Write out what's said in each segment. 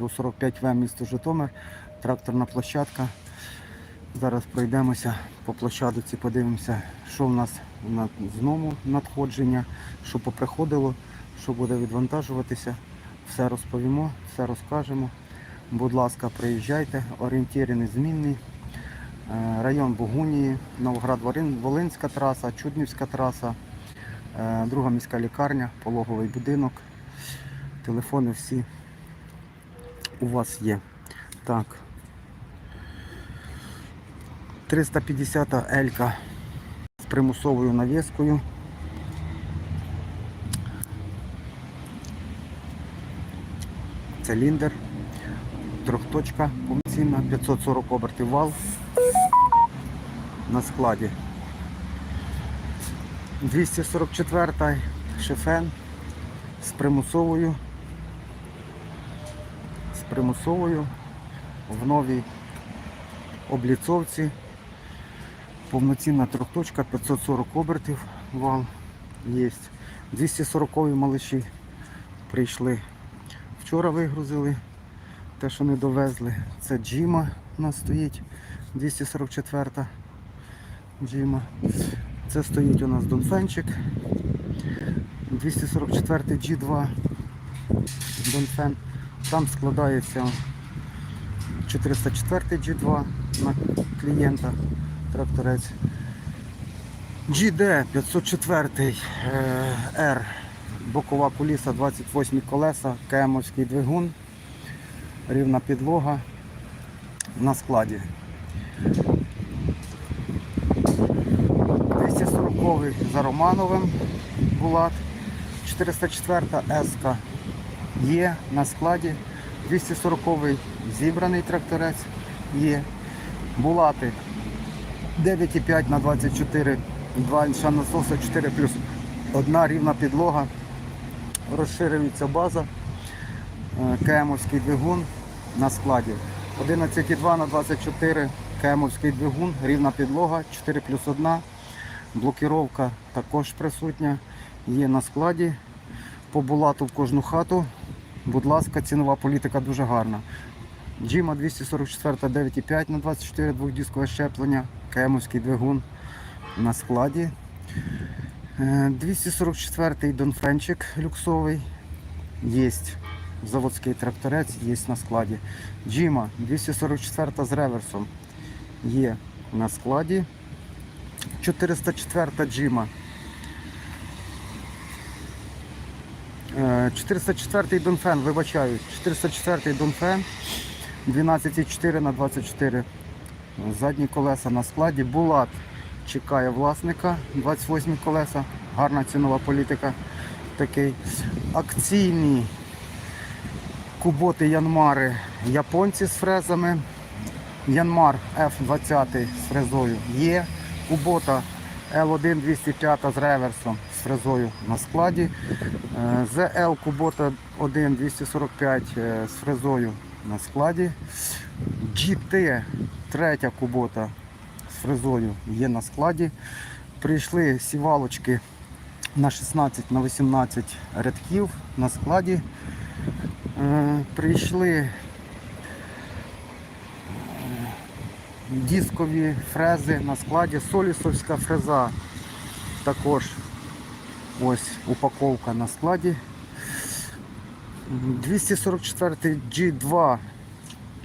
45В місто Житомир, тракторна площадка. Зараз пройдемося по площадці, подивимося, що в нас на знову надходження, що поприходило, що буде відвантажуватися. Все розповімо, все розкажемо. Будь ласка, приїжджайте, орієнтири незмінні. Е, Район Богунії, Новоград-Волинська траса, Чуднівська траса, е, друга міська лікарня, пологовий будинок. Телефони всі у вас є. Так. 350 Елька з примусовою навіскою. Циліндр, трьохточка повноцінна, 540 обертів вал на складі. 244 шифен з примусовою примусовою в новій обліцовці. Повноцінна трьохточка, 540 обертів вал є. 240 малиші прийшли. Вчора вигрузили те, що не довезли. Це Джима у нас стоїть, 244 Джима. Це стоїть у нас Донфенчик. 244 G2 Донфен. Там складається 404 G2 на клієнта тракторець. GD 504 е, R, бокова куліса 28 колеса, КМовський двигун, рівна підлога на складі. 240 за Романовим Булат, 404 С є на складі. 240 зібраний тракторець є. Булати 9,5 на 24, 2 інша насоса 4 плюс одна рівна підлога. Розширюється база. Е, КМовський двигун на складі. 11,2 на 24 КМовський двигун, рівна підлога, 4 плюс 1. Блокіровка також присутня. Є на складі. По булату в кожну хату. Будь ласка, цінова політика дуже гарна. Джима 244 9,5 на 24 двохдіскове щеплення, Кемовський двигун на складі. Е, 244 Донфренчик люксовий. Є заводський тракторець, є на складі. Джима 244 з реверсом є на складі. 404 Джима Е, 404 Донфен, вибачаю, 404 Донфен 12,4 на 24 задні колеса на складі. Булат чекає власника, 28 колеса, гарна цінова політика. Такий акційні куботи Янмари японці з фрезами. Янмар F20 з фрезою є. Кубота L1 205 з реверсом фрезою на складі. Е, ZL Кубота 1 245 е, з фрезою на складі. GT третя кубота з фрезою є на складі. Прийшли сівалочки на 16 на 18 рядків на складі. Е, Прийшли дискові фрези на складі, солісовська фреза також ось упаковка на складі. 244 G2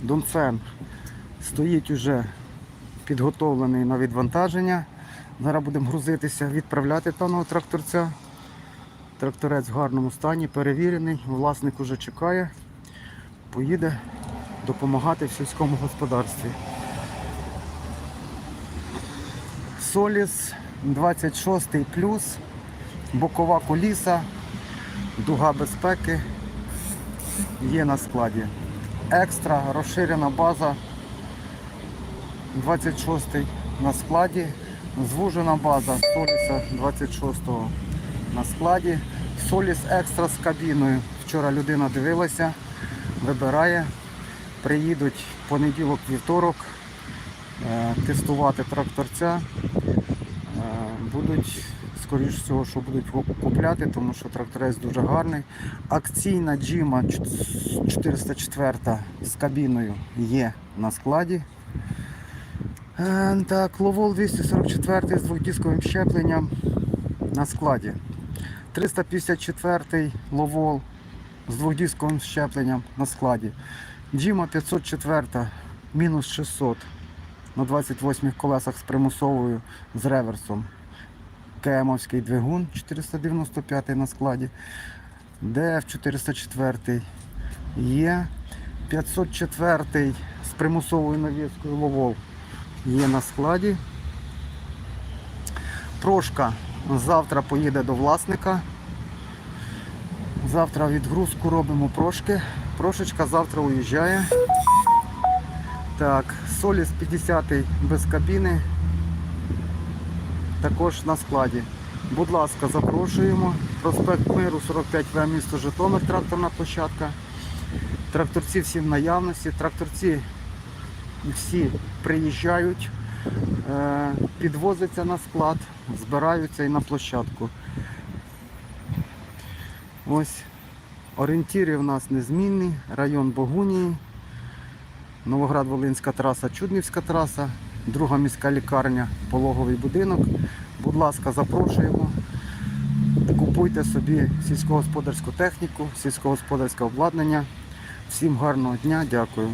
Донфен стоїть уже підготовлений на відвантаження. Зараз будемо грузитися, відправляти даного тракторця. Тракторець в гарному стані, перевірений, власник уже чекає, поїде допомагати в сільському господарстві. Соліс 26 плюс, бокова коліса, дуга безпеки є на складі. Екстра розширена база 26 на складі, звужена база Соліса 26 на складі. Соліс екстра з кабіною. Вчора людина дивилася, вибирає. Приїдуть понеділок, вівторок е, тестувати тракторця. Е, Будуть скоріш всього, що будуть купляти, тому що тракторець дуже гарний. Акційна джима 404 з кабіною є на складі. Е, Так, Ловол 244 з двохдісковим щепленням на складі. 354 Ловол з двохдісковим щепленням на складі. Джима 504 мінус 600 на 28 колесах з примусовою з реверсом. КМовський двигун 495 на складі. ДФ 404 є. 504 з примусовою навіскою ловол є на складі. Прошка завтра поїде до власника. Завтра відгрузку робимо прошки. Прошечка завтра уїжджає. Так, Соліс 50 без кабіни. Також на складі. Будь ласка, запрошуємо. Проспект Миру 45В місто Житомир, тракторна площадка. Тракторці всі в наявності. Тракторці всі приїжджають, е, підвозяться на склад, збираються і на площадку. Ось орієнтири у нас незмінні, район Богунії, Новоград-Волинська траса, Чуднівська траса, друга міська лікарня, пологовий будинок. Будь ласка, запрошуємо. Купуйте собі сільськогосподарську техніку, сільськогосподарське обладнання. Всім гарного дня, дякую.